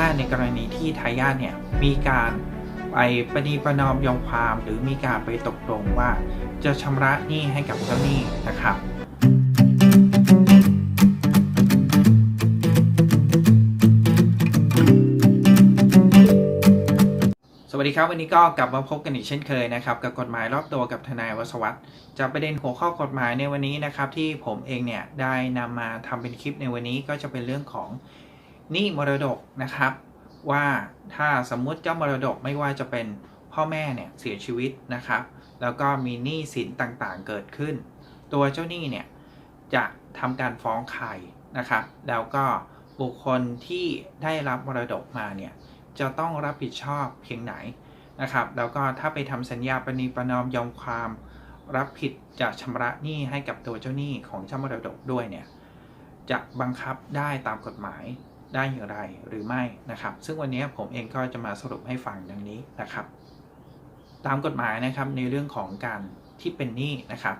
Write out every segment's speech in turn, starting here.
ถ้าในกรณีที่ทายาทเนี่ยมีการไปประนีประนอมยอมความ หรือมีการไปตกลงว่า จะชำระหนี้ให้กับเจ้าหนี้นะครับสวัสดีครับวันนี้ก็กลับมาพบกันอีกเช่นเคยนะครับกับกฎหมายรอบตัวกับทนายวศวัตรจากประเด็นหัวข้อกฎหมายในวันนี้นะครับที่ผมเองเนี่ยได้นำมาทำเป็นคลิปในวันนี้ก็จะเป็นเรื่องของ นี้มรดกนะครับ ว่าถ้าสมมุติเจ้ามรดกไม่ว่าจะเป็นพ่อแม่เนี่ยเสียชีวิตนะครับ แล้วก็มีหนี้สินต่างๆเกิดขึ้น ตัวเจ้าหนี้เนี่ยจะทำการฟ้องใครนะครับ แล้วก็บุคคลที่ได้รับมรดกมาเนี่ยจะต้องรับผิดชอบเพียงไหนนะครับ แล้วก็ถ้าไปทำสัญญาปณีประนอมยอมความรับผิดจะชำระหนี้ให้กับตัวเจ้าหนี้ของเจ้ามรดกด้วยเนี่ยจะบังคับได้ตามกฎหมาย ได้อย่างไรหรือไม่นะครับ ซึ่งวันนี้ผมเองก็จะมาสรุปให้ฟังดังนี้นะครับ ตามกฎหมายนะครับในเรื่องของการที่เป็นหนี้นะครับ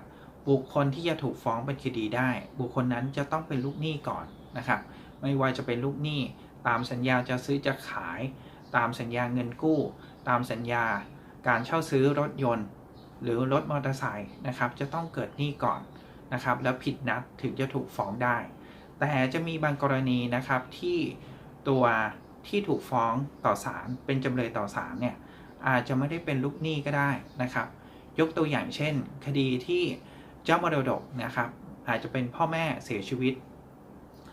บุคคลที่จะถูกฟ้องเป็นคดีได้ บุคคลนั้นจะต้องเป็นลูกหนี้ก่อนนะครับ ไม่ว่าจะเป็นลูกหนี้ตามสัญญาจะซื้อจะขาย ตามสัญญาเงินกู้ ตามสัญญาการเช่าซื้อรถยนต์ หรือรถมอเตอร์ไซค์นะครับ จะต้องเกิดหนี้ก่อนนะครับ แล้วผิดนัดถึงจะถูกฟ้องได้ แต่จะมีบางกรณีนะครับที่ตัวที่ถูกฟ้องต่อศาลเป็นจำเลยต่อศาลเนี่ยอาจจะไม่ได้เป็นลูกหนี้ก็ได้นะครับ ยกตัวอย่างเช่น คดีที่เจ้ามรดกนะครับอาจจะเป็นพ่อแม่เสียชีวิต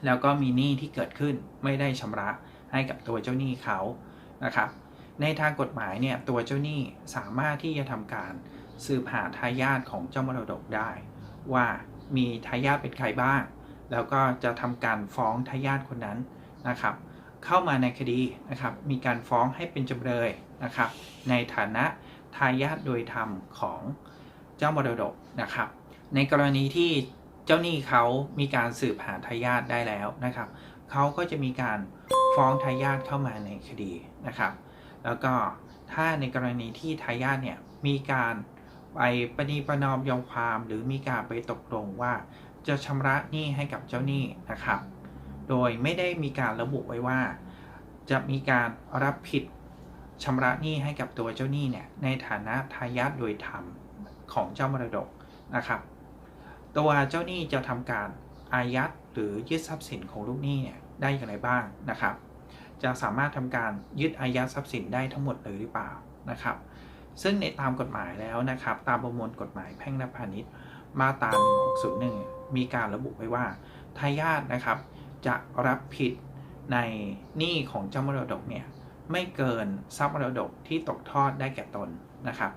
แล้วก็มีหนี้ที่เกิดขึ้นไม่ได้ชำระให้กับตัวเจ้าหนี้เขานะครับ ในทางกฎหมายเนี่ยตัวเจ้าหนี้สามารถที่จะทำการสืบหาทายาทของเจ้ามรดกได้ ว่ามีทายาทเป็นใครบ้าง แล้วก็จะทำการฟ้องทายาทคนนั้นนะครับ เข้ามาในคดีนะครับ มีการฟ้องให้เป็นจำเลยนะครับ ในฐานะทายาทโดยธรรมของเจ้ามรดกนะครับ ในกรณีที่เจ้าหนี้เขามีการสืบหาทายาทได้แล้วนะครับเขาก็จะมีการฟ้องทายาทเข้ามาในคดีนะครับ แล้วก็ถ้าในกรณีที่ทายาทเนี่ยมีการไปประนีประนอมยอมความ หรือมีการไปตกลงว่า จะชำระหนี้ให้กับเจ้าหนี้นะครับ โดยไม่ได้มีการระบุไว้ว่า จะมีการรับผิดชำระหนี้ให้กับตัวเจ้าหนี้เนี่ยในฐานะทายาทโดยธรรมของเจ้ามรดกนะครับ ตัวเจ้าหนี้จะทำการอายัดหรือยึดทรัพย์สินของลูกหนี้เนี่ยได้อย่างไรบ้างนะครับ จะสามารถทำการยึดอายัดทรัพย์สินได้ทั้งหมดเลยหรือเปล่านะครับ ซึ่งในตามกฎหมายแล้วนะครับ ตามประมวลกฎหมายแพ่งและพาณิชย์มาตรา 1601 มีการระบุไว้ว่าทายาทนะครับ จะรับผิดในหนี้ของเจ้ามรดกเนี่ยไม่เกินทรัพย์มรดกที่ตกทอดได้แก่ตนนะครับ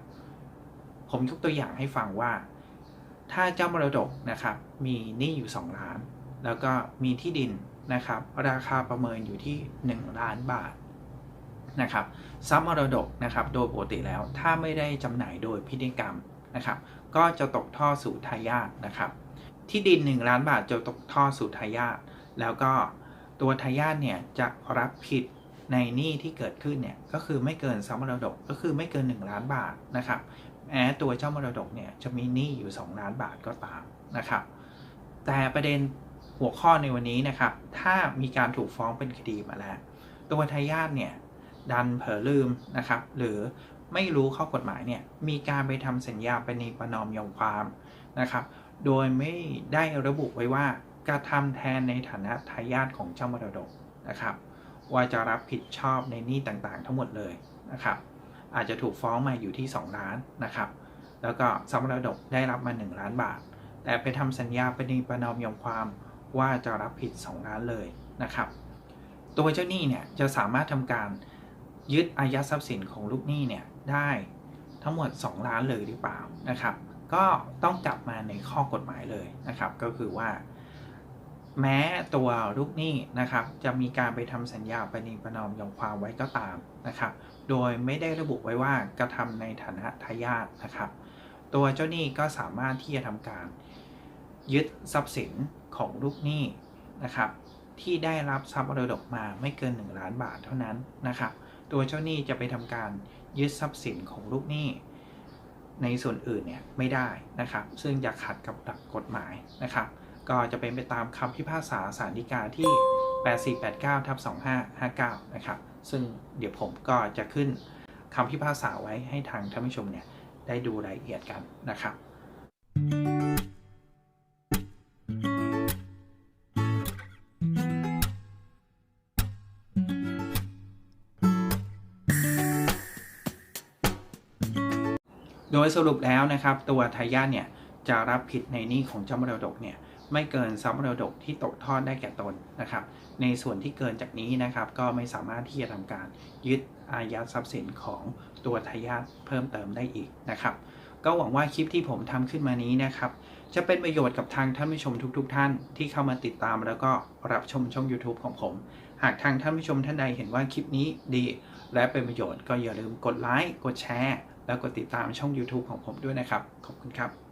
ผมยกตัวอย่างให้ฟังว่า ถ้าเจ้ามรดกนะครับ มีหนี้อยู่ 2 ล้าน แล้วก็มีที่ดินนะครับ ราคาประเมินอยู่ที่ 1 ล้านบาทนะครับทรัพย์มรดกนะครับ โดยปกติแล้วถ้าไม่ได้จำหน่ายโดยพิธีกรรมนะครับ ก็จะตกทอดสู่ทายาทนะครับ ที่ดิน 1 ล้านบาทจะตกทอดสู่ทายาทแล้วก็ตัวทายาทเนี่ยจะรับผิดในหนี้ที่เกิดขึ้นเนี่ยก็คือไม่เกินทรัพย์มรดกก็คือไม่เกิน 1 ล้านบาทนะครับแม้ตัวเจ้ามรดกเนี่ยจะมีหนี้อยู่ 2 ล้านบาทก็ตามนะครับ แต่ประเด็นหัวข้อในวันนี้นะครับ ถ้ามีการถูกฟ้องเป็นคดีมาแล้ว ตัวทายาทเนี่ยดันเผลอลืมนะครับ หรือไม่รู้ข้อกฎหมายเนี่ยมีการไปทำสัญญาไปในประนอมยอมความนะครับ โดยไม่ได้ระบุไว้ว่ากระทำแทนในฐานะทายาทของเจ้ามรดกนะครับ ว่าจะรับผิดชอบในหนี้ต่างๆ ทั้งหมดเลยนะครับ อาจจะถูกฟ้องมาอยู่ที่ 2 ล้านนะครับ แล้วก็สมรดกได้รับมา 1 ล้านบาท แต่ไปทำสัญญาปณีประนอมยอมความว่าจะรับผิด 2 ล้านเลยนะครับ ตัวเจ้าหนี้เนี่ยจะสามารถทำการยึดอายัดทรัพย์สินของลูกหนี้เนี่ยได้ทั้งหมด 2 ล้านเลยหรือเปล่านะครับ ก็ต้องกลับมาในข้อกฎหมายเลยนะครับ ก็คือว่า แม้ตัวลูกหนี้นะครับ จะมีการไปทำสัญญาปณีประนอมยอมความไว้ก็ตามนะครับ โดยไม่ได้ระบุไว้ว่ากระทำในฐานะทายาทนะครับ ตัวเจ้าหนี้ก็สามารถที่จะทำการ ยึดทรัพย์สินของลูกหนี้นะครับที่ได้รับทรัพย์มรดกมาไม่เกิน 1 ล้านบาทเท่านั้นนะครับ ตัวเจ้าหนี้จะไปทำการยึดทรัพย์สินของลูกหนี้ ในส่วนอื่นเนี่ยไม่ได้นะครับ ซึ่งจะขัดกับหลักกฎหมายนะครับ ก็จะเป็นไปตามคำพิพากษาศาลฎีกาที่ 8489ทับ2559 นะครับ ซึ่งเดี๋ยวผมก็จะขึ้นคำพิพากษาไว้ให้ทางท่านผู้ชมเนี่ยได้ดูรายละเอียดกันนะครับ โดยสรุปแล้วนะครับ ตัวทายาทเนี่ยจะรับผิดในหนี้ของเจ้ามรดกเนี่ยไม่เกินทรัพย์มรดกที่ตกทอดได้แก่ตนนะครับ ในส่วนที่เกินจากนี้นะครับ ก็ไม่สามารถที่จะทำการยึดอายัดทรัพย์สินของตัวทายาทเพิ่มเติมได้อีกนะครับ ก็หวังว่าคลิปที่ผมทำขึ้นมานี้นะครับ จะเป็นประโยชน์กับทางท่านผู้ชมทุกๆท่านที่เข้ามาติดตามแล้วก็รับชมช่อง YouTube ของผม หากทางท่านผู้ชมท่านใดเห็นว่าคลิปนี้ดี และเป็นประโยชน์ก็อย่าลืมกดไลค์กดแชร์ แล้วกดติดตามช่อง YouTube ของผมด้วยนะครับ ขอบคุณครับ